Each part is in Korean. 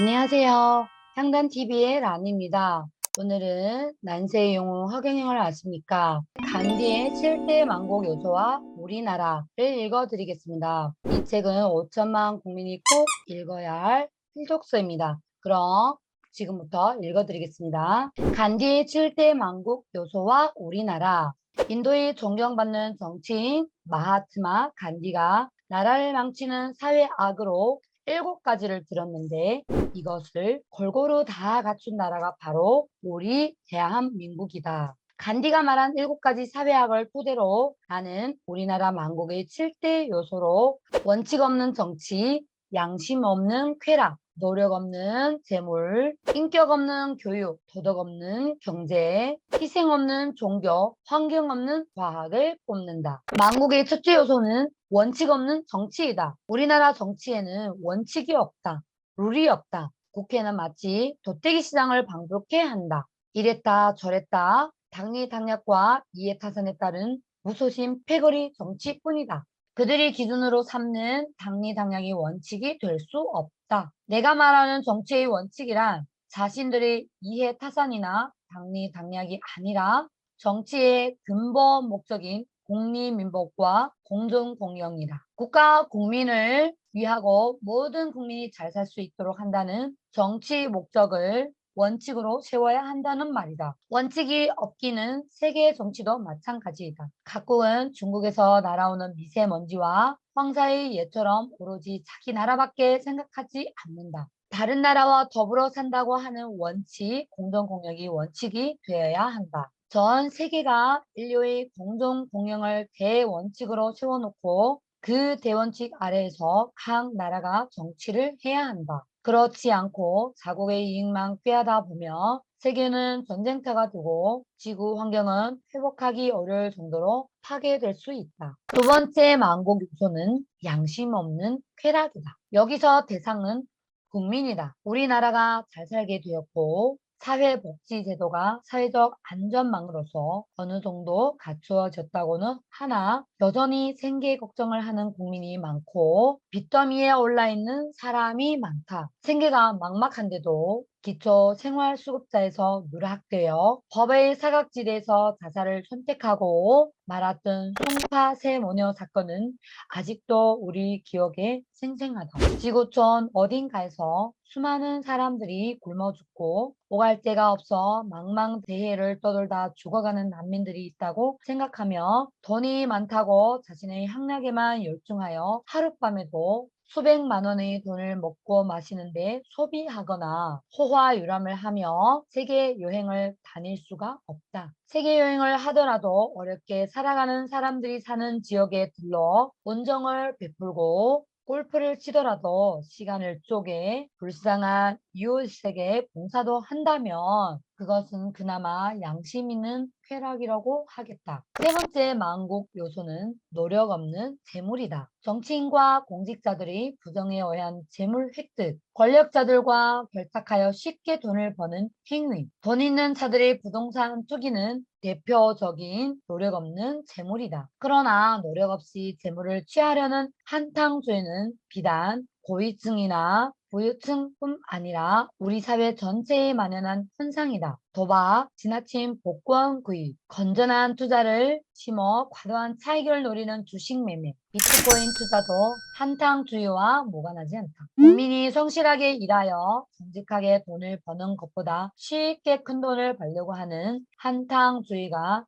안녕하세요. 향단TV의 란입니다. 오늘은 난세의 용어 허경영을 아십니까? 간디의 7대 만곡 요소와 우리나라를 읽어드리겠습니다. 이 책은 5천만 국민이 꼭 읽어야 할 필독서입니다. 그럼 지금부터 읽어드리겠습니다. 간디의 7대 만국 요소와 우리나라 인도의 존경받는 정치인 마하트마 간디가 나라를 망치는 사회 악으로 일곱 가지를 들었는데 이것을 골고루 다 갖춘 나라가 바로 우리 대한민국이다. 간디가 말한 일곱 가지 사회학을 토대로 하는 우리나라 만국의 7대 요소로 원칙 없는 정치, 양심 없는 쾌락, 노력 없는 재물, 인격 없는 교육, 도덕 없는 경제, 희생 없는 종교, 환경 없는 과학을 뽑는다. 만국의 첫째 요소는 원칙 없는 정치이다. 우리나라 정치에는 원칙이 없다. 룰이 없다. 국회는 마치 도떼기 시장을 방불케 한다. 이랬다 저랬다 당리 당략과 이해타산에 따른 무소신 패거리 정치뿐이다. 그들이 기준으로 삼는 당리 당략이 원칙이 될 수 없다. 내가 말하는 정치의 원칙이란 자신들의 이해 타산이나 당리 당략이 아니라 정치의 근본 목적인 공리민복과 공정공영이다. 국가 국민을 위하고 모든 국민이 잘 살 수 있도록 한다는 정치 목적을 원칙으로 세워야 한다는 말이다. 원칙이 없기는 세계 정치도 마찬가지이다. 각국은 중국에서 날아오는 미세먼지와 황사의 예처럼 오로지 자기 나라밖에 생각하지 않는다. 다른 나라와 더불어 산다고 하는 원칙, 공정공영이 원칙이 되어야 한다. 전 세계가 인류의 공정공영을 대원칙으로 세워놓고 그 대원칙 아래에서 각 나라가 정치를 해야 한다. 그렇지 않고 자국의 이익만 꾀하다 보면 세계는 전쟁터가 되고 지구 환경은 회복하기 어려울 정도로 파괴될 수 있다. 두 번째 만곡 요소는 양심 없는 쾌락이다. 여기서 대상은 국민이다. 우리나라가 잘 살게 되었고 사회복지제도가 사회적 안전망으로서 어느 정도 갖추어졌다고는 하나 여전히 생계 걱정을 하는 국민이 많고 빚더미에 올라 있는 사람이 많다. 생계가 막막한데도 기초 생활수급자에서 누락되어 법의 사각지대에서 자살을 선택하고 말았던 송파 세모녀 사건은 아직도 우리 기억에 생생하다. 지구촌 어딘가에서 수많은 사람들이 굶어 죽고 오갈 데가 없어 망망대해를 떠돌다 죽어가는 난민들이 있다고 생각하며 돈이 많다고 자신의 향락에만 열중하여 하룻밤에도 수백만 원의 돈을 먹고 마시는데 소비하거나 호화유람을 하며 세계 여행을 다닐 수가 없다. 세계 여행을 하더라도 어렵게 살아가는 사람들이 사는 지역에 들러 온정을 베풀고 골프를 치더라도 시간을 쪼개 불쌍한 이웃에게 봉사도 한다면 그것은 그나마 양심 있는 쾌락이라고 하겠다. 세 번째 만국 요소는 노력 없는 재물이다. 정치인과 공직자들이 부정에 의한 재물 획득, 권력자들과 결탁하여 쉽게 돈을 버는 행위, 돈 있는 자들의 부동산 투기는 대표적인 노력 없는 재물이다. 그러나 노력 없이 재물을 취하려는 한탕주의는 비단 고위층이나 부유층뿐 아니라 우리 사회 전체에 만연한 현상이다. 도박, 지나친 복권 구입, 건전한 투자를 심어 과도한 차익을 노리는 주식 매매, 비트코인 투자도 한탕주의와 무관하지 않다. 국민이 성실하게 일하여 정직하게 돈을 버는 것보다 쉽게 큰 돈을 벌려고 하는 한탕주의가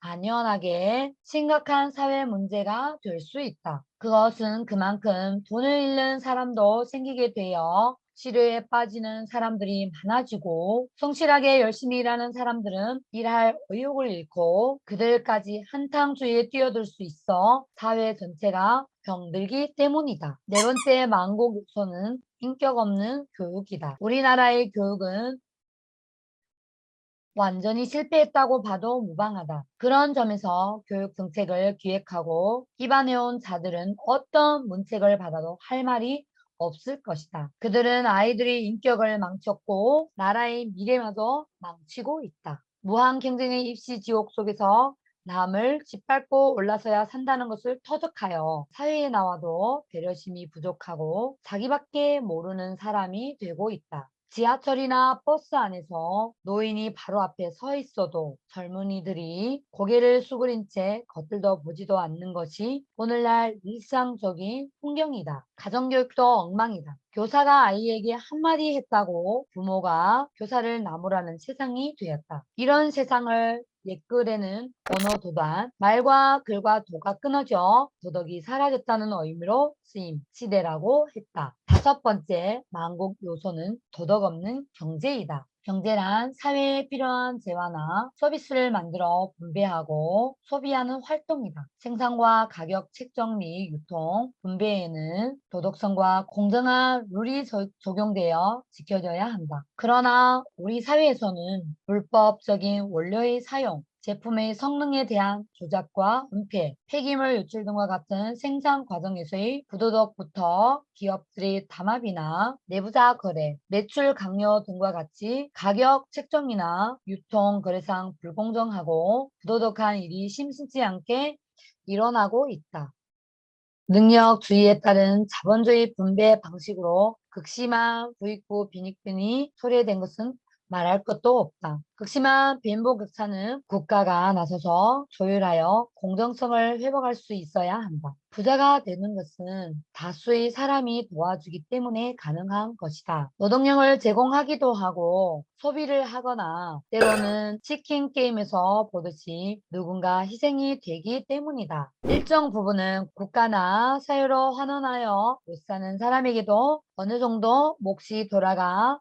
안연하게 심각한 사회 문제가 될 수 있다. 그것은 그만큼 돈을 잃는 사람도 생기게 되어 시류에 빠지는 사람들이 많아지고 성실하게 열심히 일하는 사람들은 일할 의욕을 잃고 그들까지 한탕주의에 뛰어들 수 있어 사회 전체가 병들기 때문이다. 네 번째 망곡 요소는 인격 없는 교육이다. 우리나라의 교육은 완전히 실패했다고 봐도 무방하다. 그런 점에서 교육 정책을 기획하고 기반해온 자들은 어떤 문책을 받아도 할 말이 없을 것이다. 그들은 아이들의 인격을 망쳤고 나라의 미래마저 망치고 있다. 무한 경쟁의 입시 지옥 속에서 남을 짓밟고 올라서야 산다는 것을 터득하여 사회에 나와도 배려심이 부족하고 자기밖에 모르는 사람이 되고 있다. 지하철이나 버스 안에서 노인이 바로 앞에 서 있어도 젊은이들이 고개를 수그린 채 겉들도 보지도 않는 것이 오늘날 일상적인 풍경이다. 가정교육도 엉망이다. 교사가 아이에게 한마디 했다고 부모가 교사를 나무라는 세상이 되었다. 이런 세상을 옛글에는 언어 도단, 말과 글과 도가 끊어져 도덕이 사라졌다는 의미로 쓰임, 시대라고 했다. 다섯 번째 만국 요소는 도덕 없는 경제이다. 경제란 사회에 필요한 재화나 서비스를 만들어 분배하고 소비하는 활동이다. 생산과 가격 책정 및 유통, 분배에는 도덕성과 공정한 룰이 저- 적용되어 지켜져야 한다. 그러나 우리 사회에서는 불법적인 원료의 사용, 제품의 성능에 대한 조작과 은폐, 폐기물 유출 등과 같은 생산 과정에서의 부도덕부터 기업들의 담합이나 내부자 거래, 매출 강요 등과 같이 가격 책정이나 유통 거래상 불공정하고 부도덕한 일이 심심치 않게 일어나고 있다. 능력주의에 따른 자본주의 분배 방식으로 극심한 부익부 빈익빈이 초래된 것은 말할 것도 없다. 극심한 빈부격차는 국가가 나서서 조율하여 공정성을 회복할 수 있어야 한다. 부자가 되는 것은 다수의 사람이 도와주기 때문에 가능한 것이다. 노동력을 제공하기도 하고 소비를 하거나 때로는 치킨 게임에서 보듯이 누군가 희생이 되기 때문이다. 일정 부분은 국가나 사회로 환원하여 못 사는 사람에게도 어느 정도 몫이 돌아가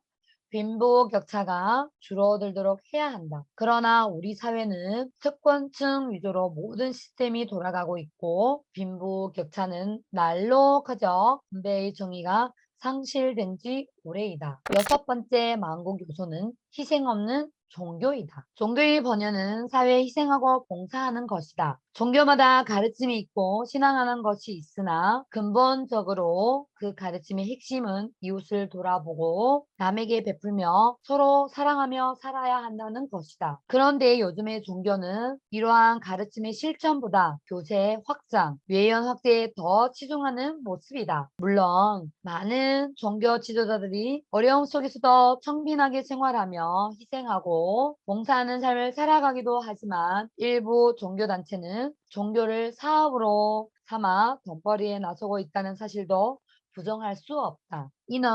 빈부 격차가 줄어들도록 해야 한다. 그러나 우리 사회는 특권층 위주로 모든 시스템이 돌아가고 있고 빈부 격차는 날로 커져 분배의 정의가 상실된 지 오래이다. 여섯 번째 만국 요소는 희생 없는 종교이다. 종교의 번연은 사회에 희생하고 봉사하는 것이다. 종교마다 가르침이 있고 신앙하는 것이 있으나 근본적으로 그 가르침의 핵심은 이웃을 돌아보고 남에게 베풀며 서로 사랑하며 살아야 한다는 것이다. 그런데 요즘의 종교는 이러한 가르침의 실천보다 교세 확장, 외연 확대에 더 치중하는 모습이다. 물론 많은 종교 지도자들이 어려움 속에서도 청빈하게 생활하며 희생하고 봉사하는 삶을 살아가기도 하지만 일부 종교단체는 종교를 사업으로 삼아 돈벌이에 나서고 있다는 사실도 부정할 수 없다. 이는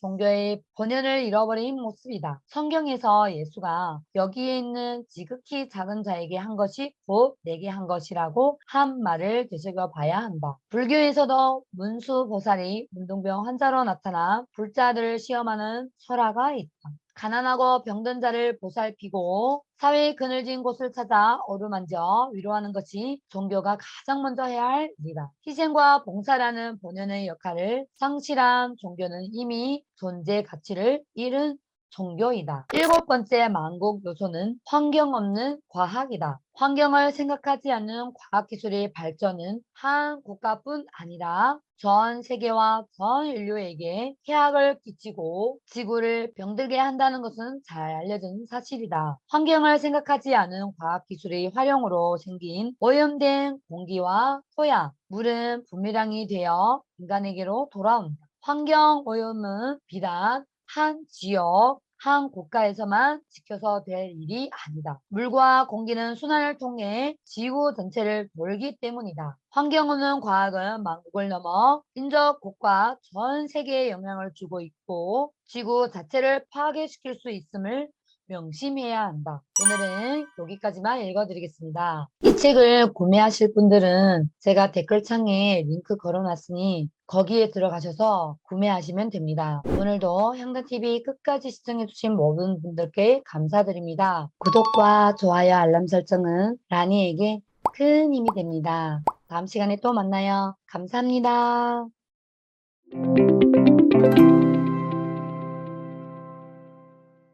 종교의 본연을 잃어버린 모습이다. 성경에서 예수가 여기에 있는 지극히 작은 자에게 한 것이 곧 내게 한 것이라고 한 말을 되새겨 봐야 한다. 불교에서도 문수 보살이 문둥병 환자로 나타나 불자들을 시험하는 설화가 있다. 가난하고 병든 자를 보살피고 사회의 그늘진 곳을 찾아 어루만져 위로하는 것이 종교가 가장 먼저 해야 할 일이다. 희생과 봉사라는 본연의 역할을 상실한 종교는 이미 존재 가치를 잃은 종교이다. 일곱 번째 만국 요소는 환경 없는 과학이다. 환경을 생각하지 않는 과학기술의 발전은 한 국가뿐 아니라 전 세계와 전 인류에게 해악을 끼치고 지구를 병들게 한다는 것은 잘 알려진 사실이다. 환경을 생각하지 않은 과학기술의 활용으로 생긴 오염된 공기와 토양, 물은 부메랑이 되어 인간에게로 돌아온다. 환경 오염은 비단 한 지역, 한 국가에서만 지켜서 될 일이 아니다. 물과 공기는 순환을 통해 지구 전체를 돌기 때문이다. 환경오는 과학은 만국을 넘어 인접국가 전 세계에 영향을 주고 있고 지구 자체를 파괴시킬 수 있음을 명심해야 한다. 오늘은 여기까지만 읽어드리겠습니다. 이 책을 구매하실 분들은 제가 댓글창에 링크 걸어놨으니 거기에 들어가셔서 구매하시면 됩니다. 오늘도 향단TV 끝까지 시청해주신 모든 분들께 감사드립니다. 구독과 좋아요 알람 설정은 라니에게 큰 힘이 됩니다. 다음 시간에 또 만나요. 감사합니다.